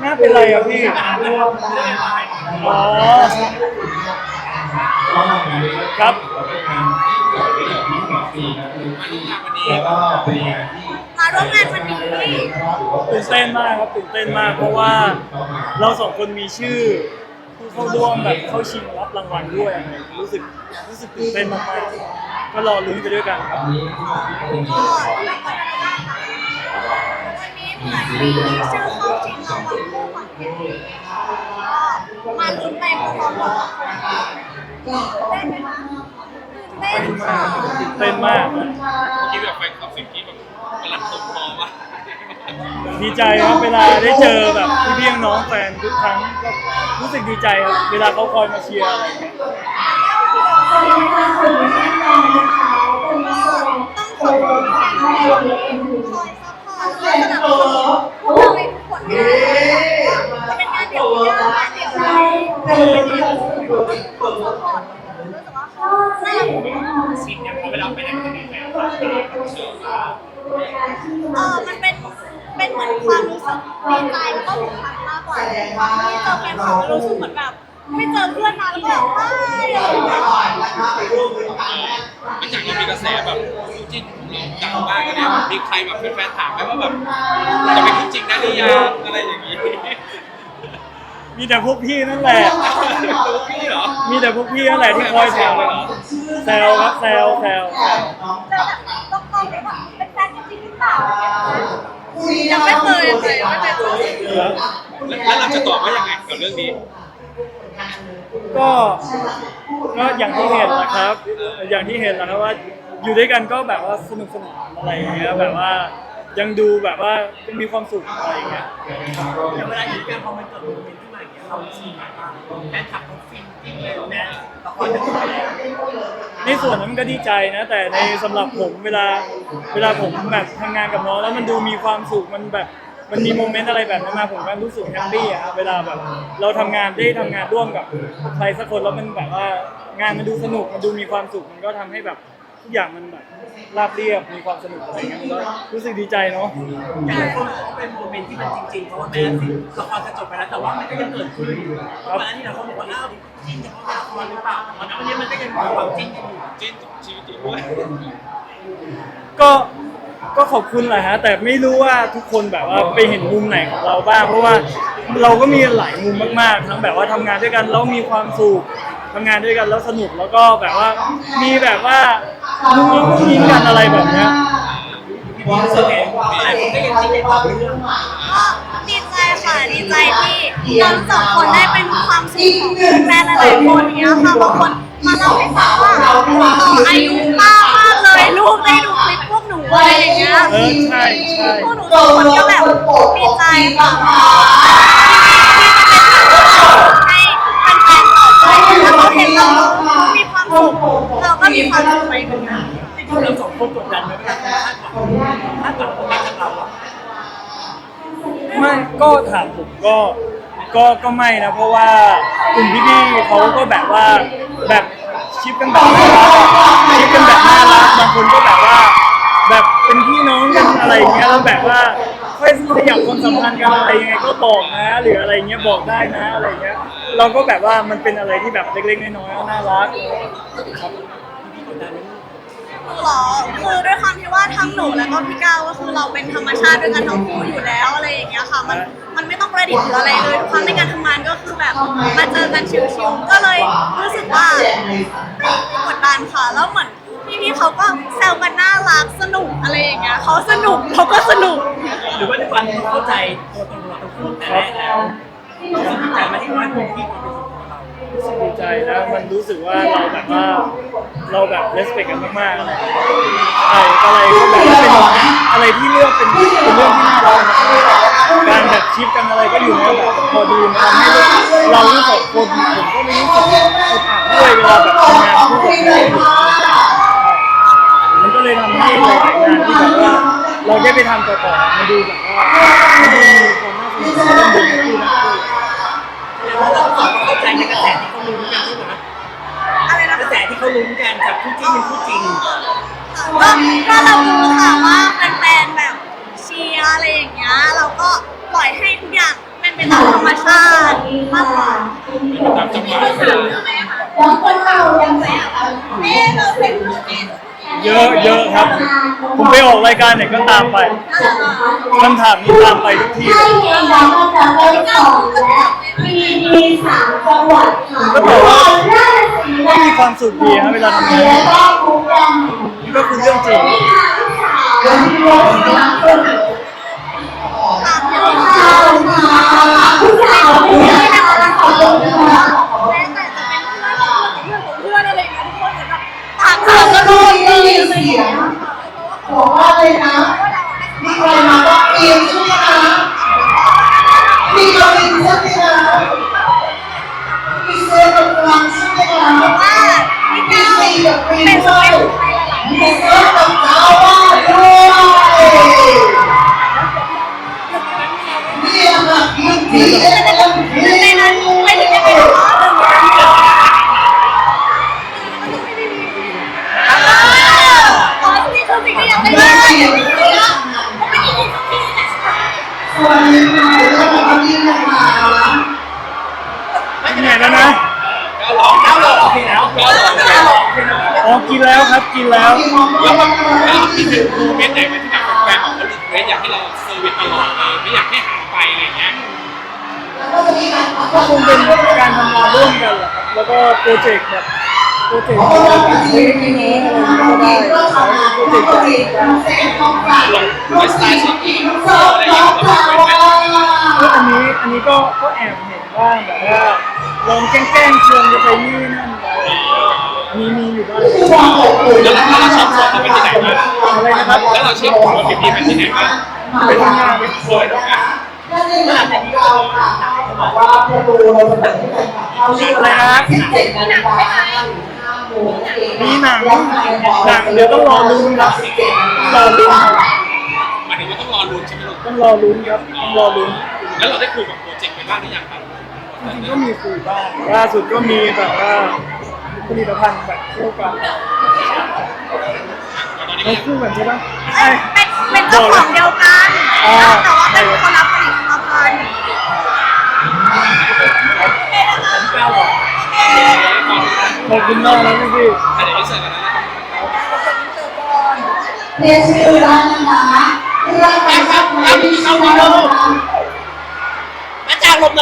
หน้าเป็นไรอะพี่ อ๋อ ครับ แล้วก็เป็นงานที่มาร่วมงานวันนี้ตื่นเต้นมากครับตื่นเต้นมาก เพราะว่าเราสองคนมีชื่อผู้เข้าร่วมแบบเข้าชิงรับรางวัลด้วยอะไรอย่างเงี้ยรู้สึกรู้สึกตื่นเต้นมากๆก็รอลุ้นไปด้วยกันครับ ก็ วันนี้เหมือนมีเข้าชิงรางวัลคู่ขวัญเพชรก็มาลุ้นไปพร้อมๆกันได้ไหมคะเต้นค่ะเต้นมาก คิดแบบแฟนคลับสิ่งที่แบบกำลังตกคอว่าดีใจครับเวลาได้เจอแบบพี่ๆน้องแฟนทุกครั้งก็รู้สึกดีใจครับเวลาเขาคอยมาเชียร์อะไรอย่างเงี้ยต้องขอบคุณแฟนๆที่คอยซัพพอร์ตคอย สนับสนุนพวกเราในทุกผลงานจะเป็นงานเดี่ยวหรืองานเดี่ยวเป็นงานซัพพอร์ตรู้สึกว่าเขาน่ารักชินเนี่ยพอเวลาไปไหนมาไหนแลับเชื่อว่าเออมันเป็นเป็นเหมือนความรู้สึกดีใจแล้วก็ผูกพันมากกว่าที่เจอแฟนคลับแล้วรู้สึกเหมือนแบบไม่เจอเพื่อนนานแล้วก็แบบว้ายอะไรอย่างเงี้ย มันจากที่มีกระแสแบบ จิ้นของเราดังมากเลยเนี่ยมีใครแบบแฟนๆถามไหมว่าแบบจะเป็นคู่จริงได้หรือยังอะไรอย่างนี้มีแต่พวกพี่นั่นแหละ ตัวพี่เหรอมีแต่พวกพี่นั่นแหละที่คอยแซวแซวครับแซวแซวแซวเจอแบบต้องมองเลยว่าเป็นแฟนกันจริงหรือเปล่ายังไม่เคยเลยไม่เคยเจอแล้วแล้วเราจะตอบว่ายังไงกับเรื่องนี้ ก็ก็อย่างที่เห็นนะครับ อย่างที่เห็นนะครับว่า อยู่ด้วยกันก็แบบว่าสนุกสนานอะไรอย่างเงี้ยแบบว่ายังดูแบบว่ามีความสุขอะไรอย่างเงี้ยแต่เวลาอยู่ด้วยกันพอมันเกิดโมเมนต์ขึ้นมาอย่างเงี้ยเรารู้สึกยังไงบ้างแฟนคลับเขาฟินจริงเลยแม้ละครจะจบไปแล้วในส่วนนั้นมันก็ดีใจนะ แต่ในสำหรับผมเวลาเวลาผมแบบทำงานกับน้องแล้วมันดูมีความสุขมันแบบมันมีโมเมนต์อะไรแบบนั้นมาผมก็รู้สึกแฮปปี้อะครับเวลาแบบ เราทำงานได้ทำงานร่วมกับใครสักคนแล้วมันแบบว่างานมันดูสนุกมันดูมีความสุขมันก็ทำให้แบบ ทุกอย่างมันแบบราบเรียบมีความสนุกอะไรเงี้ยมันก็รู้สึกดีใจเนาะอย่างไรคนบอกว่าเป็นโมเมนต์ที่มันจริงๆ เพราะว่าแม้ละครจะจบไปแล้วแต่ว่ามันก็ยังเกิดขึ้นก่อนหน้านี้เราเขาบอกว่าอ้าวจริงเฉพาะละครหรือเปล่าแต่วันนี้มันก็ยังมีความจริงอยู่จิ้นชีวิตจริงด้วยก็ก็ขอบคุณแหละฮะ แต่ไม่รู้ว่าทุกคนแบบว่าไปเห็นมุมไหนของเราบ้าง เพราะว่าเราก็มีหลายมุมมากๆ ทั้งแบบว่าทำงานด้วยกันแล้วมีความสุข ทำงานด้วยกันแล้วสนุกแล้วก็แบบว่ามีแบบว่ามุ้งมิ้งมุ้งมิ้งกันอะไรแบบเนี้ยพี่รู้สึกไงหลายคนก็ยังจริงในความเรื่องก็ดีใจค่ะดีใจที่เราสองคนได้เป็นความสุขของแฟนหลายๆคนเนี้ยค่ะบางคนมาเล่าให้ฟังว่าต่ออายุมากมากเลยลูกได้ดูคลิปพวกหนูอะไรอย่างเงี้ยเออใช่ใช่ พวกหนูสองคนก็แบบดีใจค่ะให้แฟนๆต่อไปถ้าเขาเห็นเรามีความสุขเราก็ มีความสุขไปด้วยกันที่เราสองคนกดดันไหมเวลาคาดหวังคาดหวังโมมนจากเราอะไม่ก็ถามผมก็ก็ก็ไม่นะ เพราะว่ากลุ่มพี่ๆเขาก็แบบว่าแบบชิปกันแบบน่ารักชิปกันแบบน่ารักบางคนก็แบบว่า แบบเป็นพี่น้องกันอะไรอย่างเงี้ยแล้วแบบว่าค่อยขยับความสัมพันธ์กันอะไรยังไงก็บอกนะ หรืออะไรเงี้ยบอกได้นะอะไรเงี้ย เราก็แบบว่ามันเป็นอะไรที่แบบเล็กๆน้อยๆน่ารักครับ หรอคือด้วยความที่ว่าทั้งหนูแล้วก็พี่ก้าวก็คือเราเป็นธรรมชาติด้วยกันทั้งคู่อยู่แล้วอะไรอย่างเงี้ยค่ะ มันมันไม่ต้องประดิษฐ์หรืออะไรเลยทุกครั้งในการทำงานก็คือแบบมาเจอกันชิวๆก็เลยรู้สึกว่าไม่กดดันค่ะ แล้วเหมือนพี่ๆเขาก็แซวกันน่ารักสนุกอะไรอย่างเงี้ยเขาสนุกเราก็สนุก หรือว่าด้วยความที่เข้าใจตัวตนเราทั้งคู่แต่แรกแล้วรู้สึกดีใจไหมาที่น้อยคนที่คนเป็น รารู้สึกดีใจนะมันรู้สึกว่าเราแบบว่าเราแบบเลสเปกกันมากๆอะไรอะไรก็แบบว่าเป็นอะไรที่เลือกเป็นเป็นเรื่องที่น่ารักการแบบชิปกันอะไรก็อยู่ในแบบพอดีมันทำให้เราทั้งสองคนผมก็ไม่รู้สึกอึดอัดด้วยเวลาแบบทำงานคู่กับมันก็เลยทำให้หลายๆงานที่แบบว่าเราได้ไปทำต่อๆมันดูแบบว่ามันดูมีความน่าสนใจ เขาลุ้นกันจากคู่จิ้นเป็นคู่จริง ก็ก็เรารู้ค่ะว่าแฟนๆแบบเชียร์อะไรอย่างเงี้ยเราก็เป็นตามธรรมชาติมากกว่าตามจังหวะเวลาแล้วคนเรายังไงอะเอ๊ะเราเป็นผู้ที่เยอะเยอะครับ ผมไปออกรายการเนี่ยก็ตามไปคำถามนี้ตามไปทุกที่ใช่เองแล้วก็จะเริ่มสอนแล้วมีมีสามจังหวัดค่ะก็บอกว่าราชสีก็มี ความสุขดีครับเวลาทำงานก็ภูเก็ตนี่ก็คือเรื่องจริงนี่ค่ะ กินแล้วครับกินแล้วแล้วมันแล้วมีถึงโมเมนต์ไหนไหมที่แบบแฟนของเขารีเควสอยากให้เราเซอร์วิสตลอดเลยไม่อยากให้หายไปอะไรอย่างเงี้ยก็คงเป็นการทำงานร่วมกันแหละครับแล้วก็โปรเจกต์แบบโปรเจกต์ที่แบบเล็กๆน้อยๆอะไรอย่างเงี้ยก็ได้โปรเจกต์ใหญ่ก็ไลฟ์สไตล์ชีวิตอะไรอย่างเงี้ยเราเป็นไหมก็อันนี้อันนี้ก็ก็แอบเห็นบ้างแบบว่าลองแกล้งๆชวนจะไปนี่นั่นอะไรอย่างเงี้ย มีมีอยู่บ้างแล้วเราเราชอบชวนเขาไปที่ไหนบ้างอะไรนะครับแล้วเราชอบชวนพี่ๆไปที่ไหนบ้างไปทำงานไปชวนนะบอกว่าประตูเราจะเปิดให้แฟนคลับเข้าชื่ออะไรนะเจ็ดนาฬิกาห้าโมงมีหนังหนังเดี๋ยวต้องรอลุ้นครับรอลุ้นหมายถึงว่าต้องรอลุ้นใช่ไหมลูกต้องรอลุ้นครับต้องรอลุ้นแล้วเราได้คุยกับโปรเจกต์ไปบ้างหรือยังครับจริงๆก็มีคุยบ้างล่าสุดก็มีแบบว่า ผลิตภัณฑ์แบบคู่กันตอนนี้เราก็ยังคู่กันใช่ปะเอ้ยเป็นเป็นเจ้าของเดียวกันแต่ว่าเป็นคนรับผลิตภัณฑ์ขอบคุณมากนะพี่พี่อันนี้ไม่เสร็จแล้วนะเรียนชื่อร้านนะคะเร้านแฟนคลับไม่มีเข้ามาแล้วอาจารย์ลมเลย